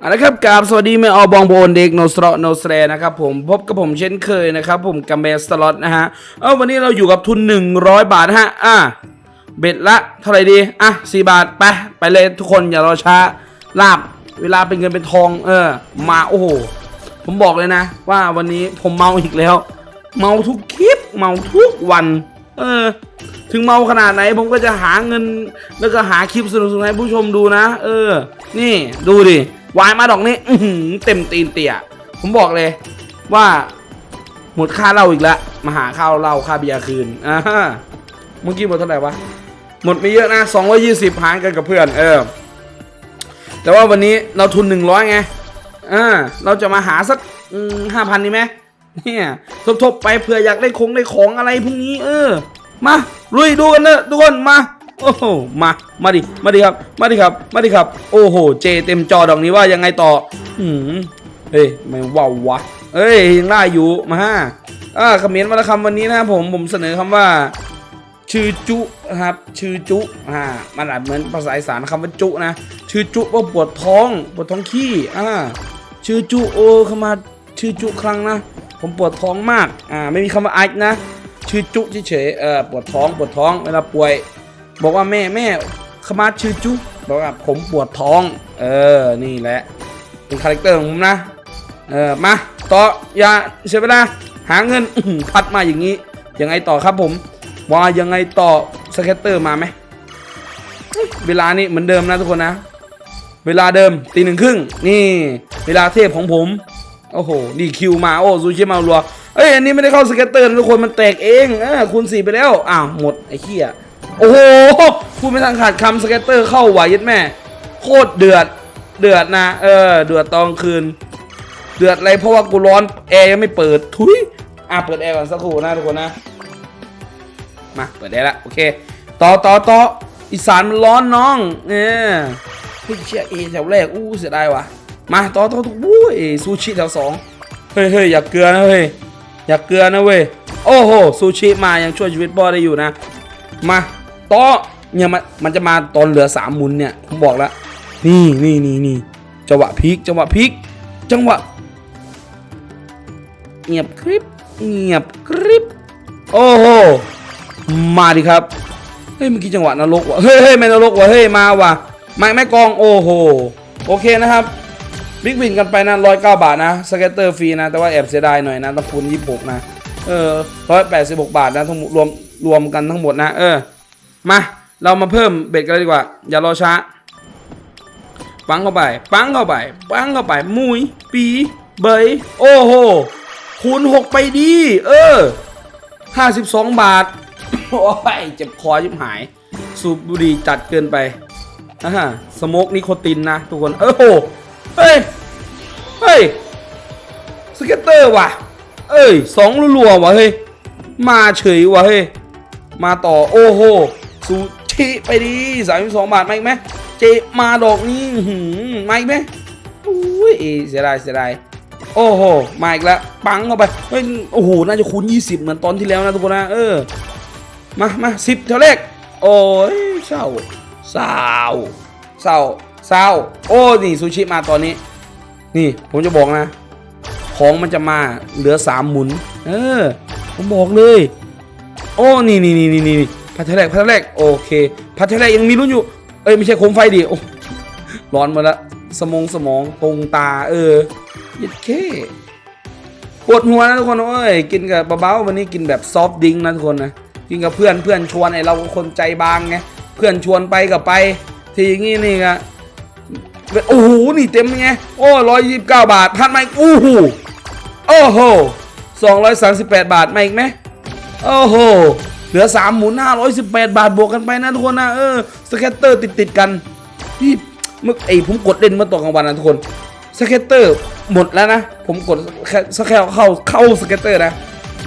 เอาละครับกราบสวัสดีแม่ออบองโบนเด็กโนสโตรโนสเรนะครับผมพบกับผมเช่นเคยนะครับผมกัมเบสล็อตนะฮะเออวันนี้เราอยู่กับทุน 100 บาทนะฮะอะเบ็ดละเท่าไหร่ดีอะ4บาทไปไปเลยทุกคนอย่ารอช้าลาบเวลาเป็นเงินเป็นทอง เออ มาโอ้โหผมบอกเลยนะ ว่าวันนี้ผมเมาอีกแล้ว เมาทุกคลิปเมาทุกวัน เออ ถึงเมาขนาดไหนผมก็จะหาเงิน แล้วก็หาคลิปสนุกๆให้ผู้ชมดูนะ เออ นี่ดูดิวายมาดอกนี้อืเต็มตีนเตี่ยผมบอกเลยว่าหมดค่าเหล้าอีกแล้วมาหาข้าวเหล้าค่าเบียร์คืนอ่าเมื่อกี้หมดเท่าไหร่วะหมดไม่เยอะนะ220หารกันกับเพื่อน เออ แต่ว่าวันนี้เราทุน 100ไงอ่าเราจะมาหาสักห้าพันนี่ไหม เนี่ยทบๆไปเผื่ออยากได้คงได้ของอะไรพวกนี้ เออ มาลุยดูกันเนอะทุกคนมาโอ้โหมามาดิมาดิครับ มาดิครับ มาดิครับ โอ้โห เจเต็มจอดอกนี้ว่ายังไงต่อหืมเฮ้ยไม่ว่าววะเอ้ยยังได้อยู่มาฮะอ่าคอมเมนต์มาละคำวันนี้นะครับผมผมเสนอคำว่า ชื่อจุนะครับ ชื่อจุอ่ามันอาจเหมือนภาษาอีสานคำว่าจุนะชื่อจุว่าปวดท้องปวดท้องขี้อ่าชื่อจุโอเข้ามาชื่อจุครั้งนะ ผมปวดท้องมาก อ่า ไม่มีคำว่าไอนะ ชื่อจุเฉยเออปวดท้อง ปวดท้อง เวลาป่วย บอกว่าแม่แม่ขมาชื่อจุบอกว่าผมปวดท้อง เออ นี่แหละ เป็นคาแรคเตอร์ของผมนะ เออ มา ต่อ อย่าเสียเวลา หาเงิน พัดมาอย่างนี้ ยังไงต่อครับผม ว่ายังไงต่อสเก็ตเตอร์มาไหม เวลานี้เหมือนเดิมนะทุกคนนะ เวลาเดิมตีหนึ่งครึ่ง นี่ เวลาเทพของผม โอ้โห ดีคิวมาโอ้ซูชิมารัวเอ้ย อันนี้ไม่ได้เข้าสเก็ตเตอร์ทุกคนมันแตกเองเออคูณสี่ไปแล้ว อ้าว หมด ไอ้เหี้ยโอ้โหพูดไม่ทันขาดคำสเก็ตเตอร์เข้าไหวยัดแม่ โคตรเดือด เดือดนะ เออ เดือดตอนคืน เดือดอะไรเพราะว่ากูร้อนแอร์ยังไม่เปิด ทุยอะ เปิดแอร์ก่อนสักครู่นะทุกคนนะ มา เปิดได้ละ โอเค ต่อต่อต่ออีสานมันร้อนน้อง เนี่ยเฮ้ยเชียเอแถวแรก อู้เสียดายว่ะ มาต่อต่อต่ออู้เอซูชิแถวสองเฮ้ยเฮ้ยอย่าเกลือนะเฮ้ยอย่าเกลือนะเว้ยโอ้โหซูชิมายังช่วยชีวิตพ่อได้อยู่นะ มาต่อเนี่ยมันมันจะมาตอนเหลือสามมุนเนี่ยผมบอกแล้วนี่นี่นี่นี่จังหวะพลิกจังหวะพลิกจังหวะเงียบกริบเงียบกริบโอ้โหมาดิครับเฮ้ยเมื่อกี้จังหวะนรกว่ะเฮ้ยเฮ้ยไม่นรกว่ะเฮ้ยมาว่ะไม่ไม่กองโอ้โหโอเคนะครับ บิ๊กวินกันไปนะร้อยเก้าบาทนะสเก็ตเตอร์ฟรีนะ แต่ว่าแอบเสียดายหน่อยนะต้องคูณยี่สิบหกนะเออร้อยแปดสิบหกบาทนะทั้งหมดรวมรวมกันทั้งหมดนะ เออ มา เรามาเพิ่มเบ็ดกันเลยดีกว่า อย่ารอช้า ปังเข้าไป ปังเข้าไป ปังเข้าไป มุย ปี เบย โอ้โห คูณหกไปดี เออ52บสองบาท โอ้ย เจ็บคอยิบหาย สูบบุหรี่จัดเกินไปอ่าฮะสโมกนิโคตินนะทุกคน เออโห เฮ้ย เฮ้ย สเก็ตเตอร์ว่ะ เอ้ยสองรัวๆว่ะเฮ้ย มาเฉยว่ะเฮ้ย มาต่อโอ้โหสูชิไปดีสามสองบาทมาอีกไหมเจมาดอกนี้อื้อหืมไหมอุ้ยเสียดายเสียดายโอ้โห มาอีกแล้ว ปังเข้าไปเฮ้ยโอ้โห น่าจะคูณ20 เหมือนตอนที่แล้วนะทุกคนนะ เออ มามาสิบเท่าเลขโอ้ยเศร้าเศร้าเศร้า เศร้าโอ้นี่ซูชิมาตอนนี้ นี่ผมจะบอกนะ ของมันจะมาเหลือสามหมุน เออ ผมบอกเลย โอ้นี่นี่นี่นี่นี่พัทแรกพัทแรกโอเคพัทแรกยังมีรุ่นอยู่ เอ้ยไม่ใช่โคมไฟดิโอ้ร้อนมาละสมองสมองตรงตา เออยิดเคปวดหัวนะทุกคนเอ้ยกินกับเบาๆวันนี้กินแบบซอฟต์ดริงนะทุกคนนะกินกับเพื่อนเพื่อนชวนไอเราคนใจบางไงเพื่อนชวนไปกับไป ทีอย่างงี้นี่ก็ โอ้โหนี่เต็มไงโอ้ร้อยยี่สิบเก้าบาทพันมาอีกโอ้โหโอ้โหสองร้อยสามสิบแปดบาทมาอีกไหมโอ้โหเหลือสามหมุนห้าร้อยสิบแปดบาทบวกกันไปนะทุกคนนะเออสเก็ตเตอร์ติดติดๆกันพี่เมื่อไอผมกดเล่นเมื่อตอนกลางวันนะทุกคนสเก็ตเตอร์หมดแล้วนะ ผมกดสักแค่เข้าเข้าสเก็ตเตอร์นะ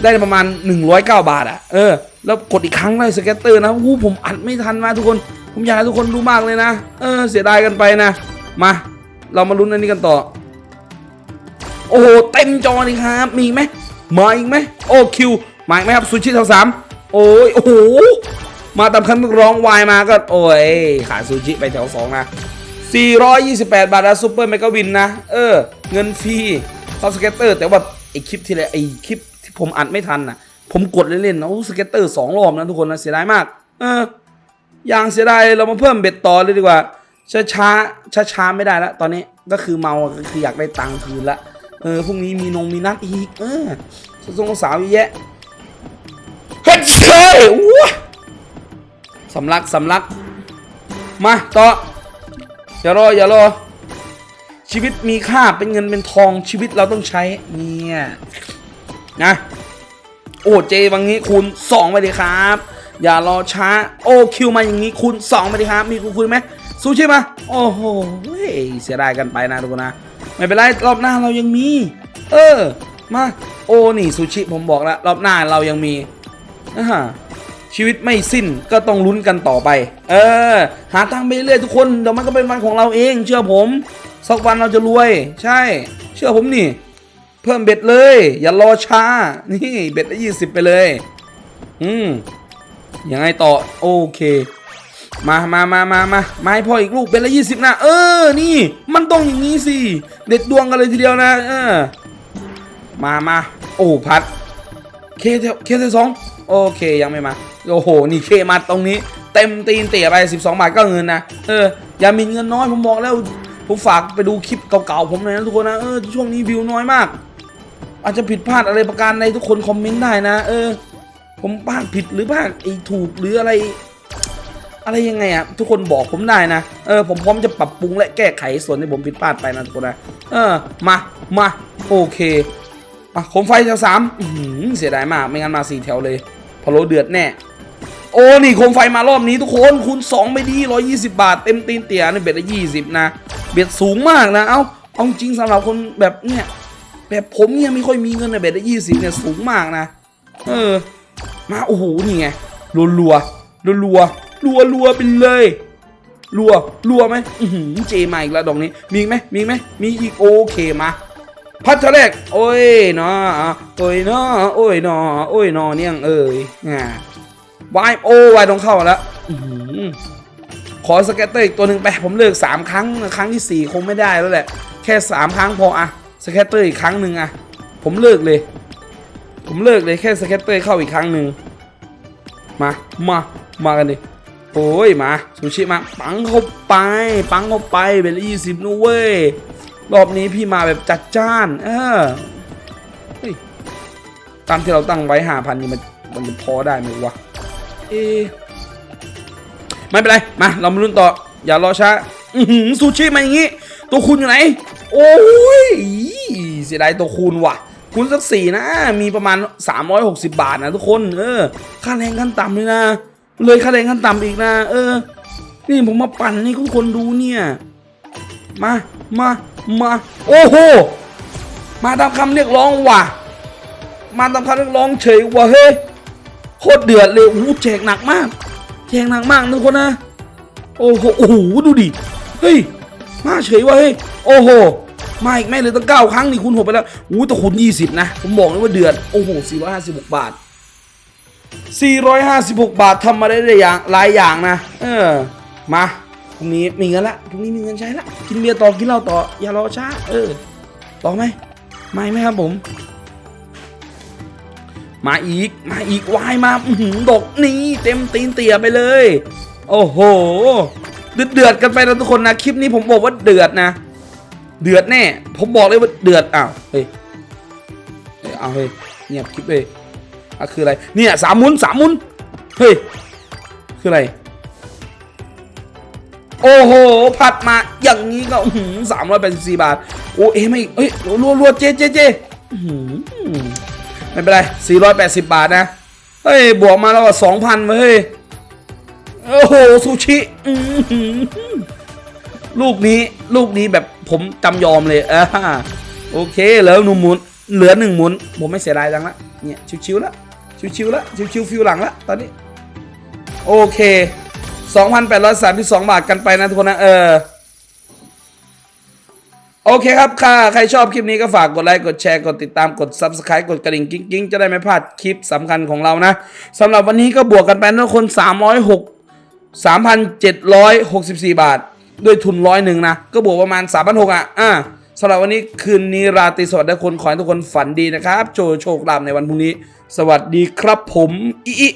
ได้ประมาณ 109 บาทอะเออ แล้วกดอีกครั้งได้สเก็ตเตอร์นะวู้ผมอัดไม่ทันมาทุกคน ผมอยากให้ทุกคนดูมากเลยนะ เออ เสียดายกันไปนะ มา เรามาลุ้นอันนี้กันต่อ โอ้โห เต็มจอนี่ครับ มีไหมมาอีกไหมโอ้คิวมาอีกไหมครับซูชิแถวสามโอ้ยโอ้โหมาตามคำเรียกร้องวายมาก็ โอ้ยขาซูชิไปแถวสองนะ428 บาทนะซูเปอร์เมกาวินนะ เออ เงินฟรีเข้าสเก็ตเตอร์ แต่ว่าไอคลิปที่แล้วไอคลิปที่ผมอัดไม่ทันน่ะ ผมกดเล่นๆนะสเก็ตเตอร์สองรอบนะทุกคนนะ เสียดายมาก เอออย่างเสียดายเรามาเพิ่มเบ็ดต่อเลยดีกว่า ช้าช้าช้าช้าไม่ได้แล้วตอนนี้ก็คือเมาก็คืออยากได้ตังค์คืนละเออพรุ่งนี้มีนงมีนัดอีกเออสงสาวเยอะแยะเฮ้ยเฮ้ยว้าสำลักสำลัก มาต่ออย่ารออย่ารอชีวิตมีค่าเป็นเงินเป็นทองชีวิตเราต้องใช้เนี่ยนะโอ้เจบางนี้คูณ2ไปเลยครับ อย่ารอช้า โอ้คิวมาอย่างนี้คูณ2ไปเลยครับ มีคูณคุยไหมซูชิมโอ้โหเฮ้เสียดายกันไปนะทุกคนนะ ไม่เป็นไร รอบหน้าเรายังมี เออ มา โอ้นี่ซูชิผมบอกแล้ว รอบหน้าเรายังมีนะฮะชีวิตไม่สิ้นก็ต้องลุ้นกันต่อไป เออ หาตังไปเรื่อยทุกคน เดี๋ยวมันก็เป็นวันของเราเอง เชื่อผมสักวันเราจะรวย ใช่ เชื่อผมนี่ เพิ่มเบ็ดเลย อย่ารอช้า นี่ เบ็ดละยี่สิบไปเลย อืม ยังไงต่อ โอเค มามามามามามาให้พ่ออีกลูกเป็นละยี่สิบนะเออ นี่ มันต้องอย่างนี้สิ เด็ดดวงกันเลยทีเดียวนะ เออ มามาโอ้พัด เคเทเคเทสองโอเคยังไม่มา โอ้โห นี่เคมาตรงนี้ เต็มตีนเตี่ยไป 12 บาทก็เงินนะ เออ อย่ามีเงินน้อยผมบอกแล้วผมฝากไปดูคลิปเก่าๆผมหน่อยนะทุกคนนะ เออ ช่วงนี้วิวน้อยมาก อาจจะผิดพลาดอะไรประการใดทุกคนคอมเมนต์ได้นะ เออ ผมพลาดผิดหรือพลาดไอ้ถูกหรืออะไร อะไรยังไงอะทุกคนบอกผมได้นะเออผมพร้อมจะปรับปรุงและแก้ไขส่วนที่ผมผิดพลาดไปนะทุกคนนะเออมามาโอเคอะโคมไฟแถวสามหือเสียดายมากไม่งั้นมาสี่แถวเลยพะโลเดือดแน่โอ้นี่โคมไฟมารอบนี้ทุกคนคูณ2ไปดี120 บาท เต็มตีนเตี่ยนี่เบ็ดละ20 นะ เบ็ดสูงมากนะ เอาเอาจริงสำหรับคนแบบเนี่ยแบบผมเนี่ยไม่ค่อยมีเงินนะเบ็ดละ20เนี่ยสูงมากนะ เออ มาโอ้โหนี่ไงรัวรัวรัวรัวรัวรัวไปเลยรัวรัวไหมอือหือเจมาอีกแล้วดอกนี้ มีไหมมีไหมมีอีกโอเคมาพัทแรกโอ้ยเนาะโอ้ยเนาะโอ้ยเนาะโอ้ยเนาะเนี่ยงเอ้ยอ่าวายโอ้วายต้องเข้าแล้วอือหือขอสเก็ตเตอร์อีกตัวหนึ่งไปผมเลิกสามครั้งครั้งที่สี่คงไม่ได้แล้วแหละ แค่สามครั้งพออะสเก็ตเตอร์อีกครั้งหนึ่งอะผมเลิกเลย ผมเลิกเลยแค่สเก็ตเตอร์เข้าอีกครั้งหนึ่งมา มา มากันดิ โอ้ย มา ซูชิมา ปังเข้าไป ปังเข้าไปเป็นยี่สิบนู้เว้ย รอบนี้พี่มาแบบจัดจ้าน เออเฮ้ยตามที่เราตั้งไว้ห้าพันนี่มันมันจะพอได้ไหมวะ เอะไม่เป็นไร มา เรามาลุ้นต่อ อย่ารอช้า อือหือซูชิมาอย่างงี้ ตัวคูณอยู่ไหน โอ้ยเสียดายตัวคูณว่ะ คูณสักสี่นะ มีประมาณ 360 บาทนะทุกคน เออ ค่าแรงขั้นต่ำเลยนะ เลยค่าแรงขั้นต่ำอีกนะ เออ นี่ผมมาปั่นให้ทุกคนดูเนี่ย มา มา มา โอ้โห มาตามคำเรียกร้องว่ะ มาตามคำเรียกร้องเฉยว่ะเฮ้ย โคตรเดือดเลยโอ้โหแจกหนักมาก แจกหนักมากทุกคนนะ โอ้โห โอ้โห ดูดิ เฮ้ย มาเฉยว่ะเฮ้ย โอ้โห มาอีกแม่เลยตั้งเก้าครั้งนี่คุณหกไปแล้วอู้แต่คุณยี่สิบนะ ผมบอกเลยว่าเดือดโอ้โหสี่ร้อยห้าสิบหกบาท456บาททำมาได้หลายอย่างหลายอย่างนะ เออ มาพรุ่งนี้มีเงินละพรุ่งนี้มีเงินใช้ละกินเบียร์ต่อกินเหล้าต่อ อย่ารอช้า เออต่อไหมไม่ไหมครับผม มาอีกมาอีกวายมาอือหือดกนี่เต็มตีนเตี่ยไปเลย โอ้โหเดือดเดือดกันไปนะทุกคนนะ คลิปนี้ผมบอกว่าเดือดนะ เดือดแน่ ผมบอกเลยว่าเดือดอ้าวเฮ้ยเฮ้ยเอาเฮ้ยเงียบคลิปเลยอะคืออะไรเนี่ยสามมุนสามมุนเฮ้ยคืออะไร โอ้โหผัดมาอย่างนี้ก็สามร้อยแปดสิบสี่บาท โอ้เอ้ไม่เอ้ยรัวรัวเจเจเจหือไม่เป็นไรสี่ร้อยแปดสิบบาทนะเฮ้ยบวกมาแล้วสองพันเฮ้ยโอ้โหซูชิลูกนี้ลูกนี้แบบ ผมจำยอมเลยอ่าโอเคเหลือหนึ่งหมุน เหลือหนึ่งหมุน ผมไม่เสียดายจังละเนี่ยชิวๆละชิวๆละชิวๆฟิวหลังละตอนนี้ โอเค 2,832 บาทกันไปนะทุกคนนะเออโอเคครับค่ะใครชอบคลิปนี้ก็ฝากกดไลค์กดแชร์กดติดตามกด Subscribe กดกระดิ่งกิ๊งๆ จะได้ไม่พลาดคลิปสำคัญของเรานะสำหรับวันนี้ก็บวกกันไปนะทุกคน306 3,764 บาท ด้วยทุนร้อยหนึ่งนะ ก็บวกประมาณ3 6 0 0อะอะสำหรับวันนี้คืนนี้ราตรีสวัสดิ์ทุกคนขอให้ทุกคนฝันดีนะครับ โชโชคลาภในวันพรุ่งนี้ สวัสดีครับผมอิอิ